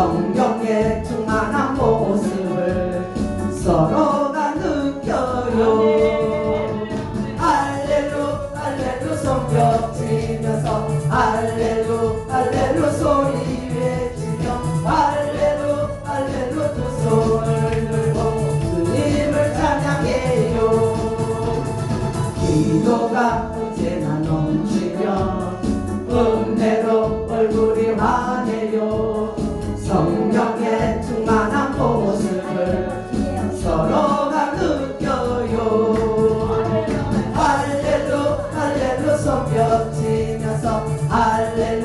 성경에 충만한 모습을 서로가 느껴요. 알렐루 알렐루 성경 치면서 알렐루 알렐루 소리 외치며 알렐루 알렐루 두 손을 들고 주님을 찬양해요. 기도가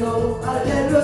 할렐루